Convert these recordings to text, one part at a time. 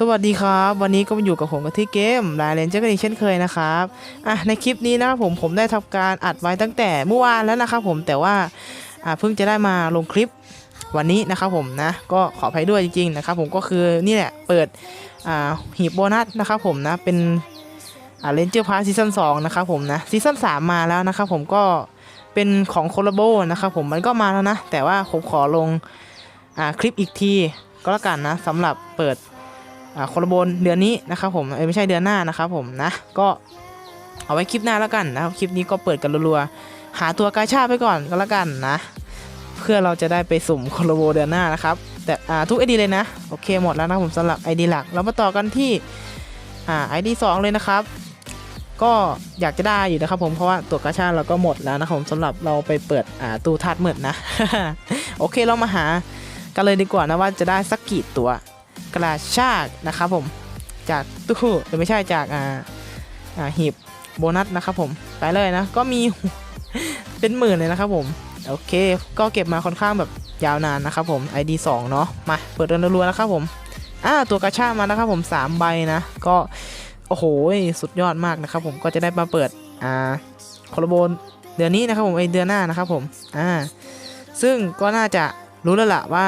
สวัสดีครับ วันนี้ก็มาอยู่กับผมกับที่เกมลายเลนเจอร์กันอีกเช่นเคยนะครับอะในคลิปนี้นะครับผมผมได้ทำการอัดไว้ตั้งแต่เมื่อวานแล้วนะครับผมแต่ว่าอ่าเพิ่งจะได้มาลงคลิปวันนี้นะครับผมนะก็ขออภัยด้วยจริงๆนะครับผมก็คือนี่แหละเปิดอ่าหีบโบนัสนะครับผมนะเป็นอ่าเลนเจอร์พาร์ซีซั่น2นะครับผมนะซีซั่น3มาแล้วนะครับผมก็เป็นของโคลาโบนะครับผมมันก็มาแล้วนะแต่ว่าผมขอลงอ่าคลิปอีกทีก็แล้วกันนะสำหรับเปิด โคลโบนเดือนนี้นะครับผมเอ้ยไม่ใช่เดือนหน้านะครับผมนะก็เอาไว้คลิปหน้าแล้วกันนะครับคลิปนี้ก็เปิดกันรัวๆหาตัวกาชาไปก่อนก็แล้วกันนะ เพื่อเราจะได้ไปสุ่มโคลโบเดือนหน้านะครับแต่อ่าทุกไอดีเลยนะโอเคหมดแล้วนะผมสำหรับไอดีหลัก เรามาต่อกันที่อ่าไอดีสองเลยนะครับก็อยากจะได้อยู่นะครับผมเพราะว่าตัวกาชาเราก็หมดแล้วนะครับผมสำหรับเราไปเปิดอ่าตู้ธาตุมืดนะ โอเคเรามาหากันเลยดีกว่านะว่าจะได้สักกี่ตัว กระชากนะครับผมจากตู้หรือไม่ใช่จากอ่าอ่าหีบโบนัสนะครับผมไปเลยนะ ก็มีเป็นหมื่นเลยนะครับผม โอเค ก็เก็บมาค่อนข้างแบบยาวนานนะครับผม ID 2 เนาะมาเปิดเดินรัวๆนะครับผมอ่าตัวกระชากมานะครับผม 3 ใบนะ ก็โอ้โหสุดยอดมากนะครับผมก็จะได้มาเปิดอ่าคอลโบนเดือนนี้นะครับผมไอเดือนหน้านะครับผมอ่าซึ่งก็น่าจะรู้แล้วล่ะว่า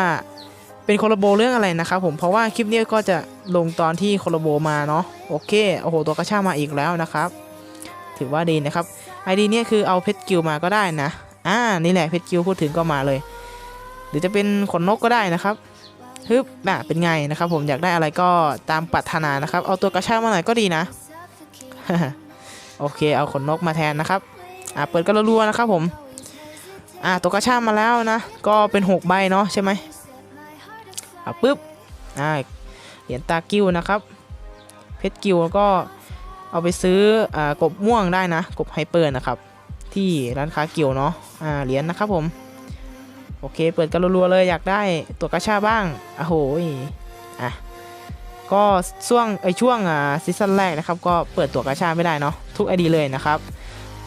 เป็นโคลโบเรื่องอะไรนะครับผมเพราะว่าคลิปนี้ก็จะลงตอนที่โคลโบมาเนาะโอเคโอ้โหตัวกระชากมาอีกแล้วนะครับ ถือว่าดีนะครับไอดีเนี่ยคือเอาเพชรกิวมาก็ได้นะอ่านี่แหละเพชรกิวพูดถึงก็มาเลย หรือจะเป็นขนนกก็ได้นะครับฮึบน่ะเป็นไงนะครับผมอยากได้อะไรก็ตามปรารถนานะครับ เอาตัวกระชากมาหน่อยก็ดีนะ โอเค เอาขนนกมาแทนนะครับ อ่าเปิดกันรัวๆนะครับผม อ่าตัวกระชากมาแล้วนะ ก็เป็นหกใบเนาะใช่ไหม อะปุ๊บอ่าเหรียญตากิ้วนะครับเพชรกิ้วแล้วก็เอาไปซื้ออ่ากบม่วงได้นะ กบไฮเปอร์นะครับ ที่ร้านค้ากิ้วเนาะอ่าเหรียญนะครับผมโอเค เปิดกันรัวๆเลยอยากได้ตัวกระชาบ้างโอะโหอะก็ช่วงไอช่วงอ่าซีซั่นแรกนะครับ ก็เปิดตัวกระชาไม่ได้เนาะทุกไอดีเลยนะครับ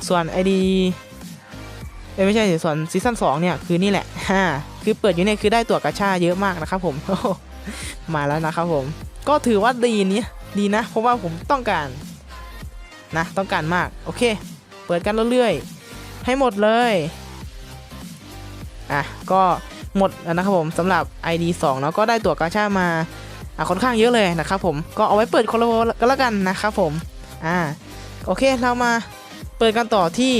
ส่วนไอดีไม่ใช่ส่วนซีซั่น2เนี่ยคือนี่แหละ คือเปิดอยู่เนี่ยคือได้ตั๋วกาชาเยอะมากนะครับผม มาแล้วนะครับผม ก็ถือว่าดีนี้ดีนะ เพราะว่าผมต้องการนะ ต้องการมาก โอเค เปิดกันเรื่อยๆ ให้หมดเลย อะ ก็หมดแล้วนะครับผมสำหรับ ID 2เนาะก็ได้ตั๋วกาชามาอะค่อนข้างเยอะเลยนะครับผมก็เอาไว้เปิดคอลโลก็แล้วกันนะครับผมอ่าโอเคเรามาเปิดกันต่อที่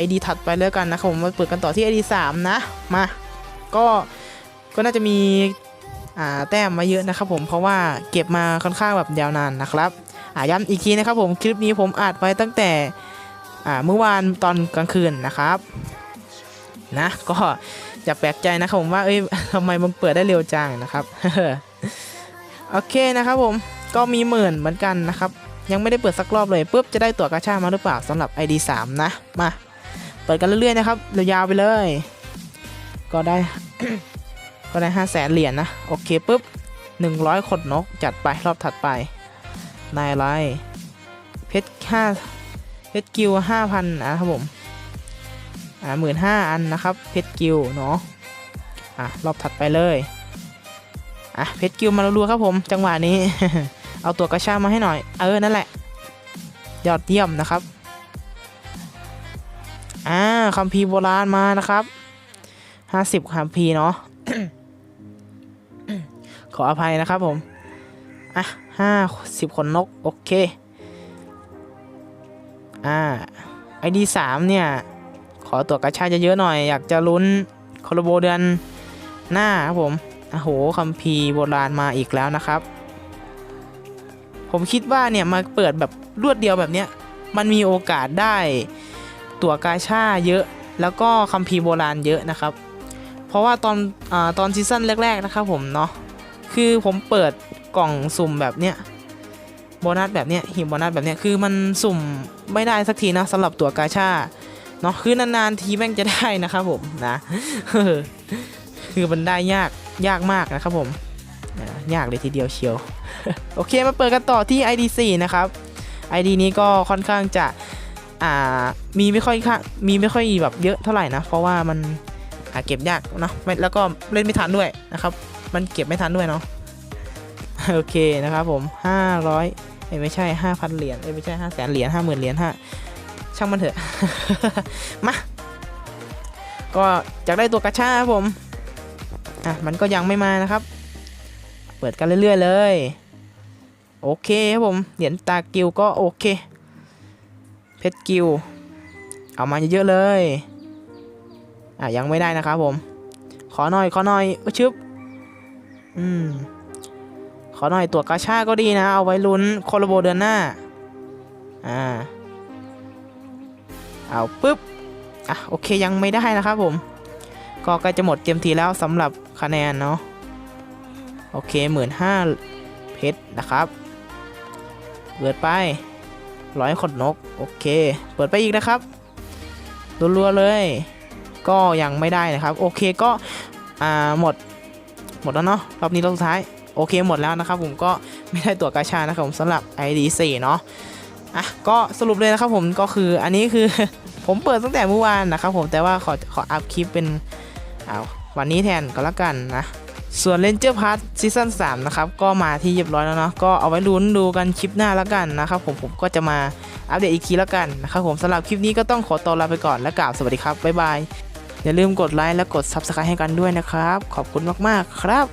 ID ถัดไปแล้วกันนะครับผมมาเปิดกันต่อที่ ID 3นะมา ก็ก็น่าจะมีแต้มมาเยอะนะครับผมเพราะว่าเก็บมาค่อนข้างแบบยาวนานนะครับย้ำอีกทีนะครับผมคลิปนี้ผมอัดไว้ตั้งแต่เมื่อวานตอนกลางคืนนะครับนะก็อย่าแปลกใจนะครับผมว่าเอ้ยทำไมมันเปิดได้เร็วจังนะครับโอเคนะครับผมก็มีหมื่นเหมือนกันนะครับยังไม่ได้เปิดสักรอบเลยปุ๊บจะได้ตั๋วกาชามาหรือเปล่าสำหรับ ID 3นะมาเปิดกันเรื่อยๆนะครับยาวๆไปเลย ก็ได้ ก็ได้ห้าแสนเหรียญนะโอเคปุ๊บหนึ่งร้อยขดนกจัดไปรอบถัดไปนายไรเพชรห้าเพชรกิวห้าพันนะครับผมอ่าหมื่นห้าอันนะครับเพชรกิวเนาะอะรอบถัดไปเลยอะเพชรกิวมารัวครับผมจังหวะนี้ เอาตัวกระชากมาให้หน่อย เออนั่นแหละ ยอดเยี่ยมนะครับอ่าคัมภีร์โบราณมานะครับ ห้าสิบคัมภีเนาะขออภัยนะครับผม อะห้าสิบขนนก โอเค อ่าไอดีสามเนี่ย ขอตัวกระชาจะเยอะหน่อย อยากจะลุ้นคอลโบเดือนหน้าครับผมโอ้โหคัมภีร์โบราณมาอีกแล้วนะครับ ผมคิดว่าเนี่ยมาเปิดแบบรวดเดียวแบบเนี้ย มันมีโอกาสได้ตั๋วกาชาเยอะ แล้วก็คัมภีร์โบราณเยอะนะครับ ราะว่าตอนอตอนซีซั่นแรก ๆ นะครับผมเนาะคือผมเปิดกล่องสุ่มแบบเนี้ยโบนัสแบบเนี้ยหีบโบนัสแบบเนี้ยคือมันสุ่มไม่ได้สักทีนะสำหรับตัวกาชาเนาะคือนานๆทีแม่งจะได้นะครับผมนะคือมันได้ยากยากมากนะครับผมยากเลยทีเดียวเชียว โอเคมาเปิดกันต่อที่ ID4 นะครับ ID นี้ก็ค่อนข้างจะ อ่า มีไม่ค่อยมีไม่ค่อยแบบเยอะเท่าไหร่นะ เพราะว่ามัน หาเก็บยากเนาะแล้วก็เล่นไม่ทันด้วยนะครับ มันเก็บไม่ทันด้วยเนาะโอเคนะครับผม500เอ้ยไม่ใช่ 5,000 เหรียญเอ้ยไม่ใช่5แสนเหรียญ50,000เหรียญฮะช่างมันเถอะ มาก็อยากได้ตัวกระชาครับผม อะ มันก็ยังไม่มานะครับ เปิดกันเรื่อย ๆ เลย โอเคครับผม เหรียญตากิวก็โอเค เพชรกิว เอามาเยอะๆเลย อะยังไม่ได้นะครับผม ขอหน่อยขอหน่อยอชึบอืมขอหน่อยตัวกาชาก็ดีนะ เอาไว้ลุ้นโคโลโบเดือนหน้า อ่า เอาปุ๊บ อะโอเคยังไม่ได้นะครับผม ก็ใกล้จะหมดเต็มทีแล้วสำหรับคะแนนเนาะ โอเคหมื่นห้าเพชรนะครับเปิดไปร้อยขนนก โอเค เปิดไปอีกนะครับรัวๆเลย ก็ยังไม่ได้นะครับ โอเคก็หมดหมดแล้วเนาะรอบนี้รอบสุดท้ายโอเคหมดแล้วนะครับผมก็ไม่ได้ตัวกาชานะครับผมสำหรับ ID 4เนาะอะก็สรุปเลยนะครับผมก็คืออันนี้คือผมเปิดตั้งแต่เมื่อวานนะครับผมแต่ว่าขอขออัพคลิปเป็นเอาวันนี้แทนก็แล้วกันนะส่วน Ranger Pass ซีซั่น3นะครับก็มาที่เรียบร้อยแล้วเนาะก็เอาไว้ลุ้นดูกันคลิปหน้าแล้วกันนะครับผมผมก็จะมาอัปเดตอีกทีแล้วกันนะครับผมสำหรับคลิปนี้ก็ต้องขอตัวลาไปก่อนและกล่าวสวัสดีครับบ๊ายบาย อย่าลืมกดไลค์และกด Subscribe ให้กันด้วยนะครับ ขอบคุณมาก ๆ ครับ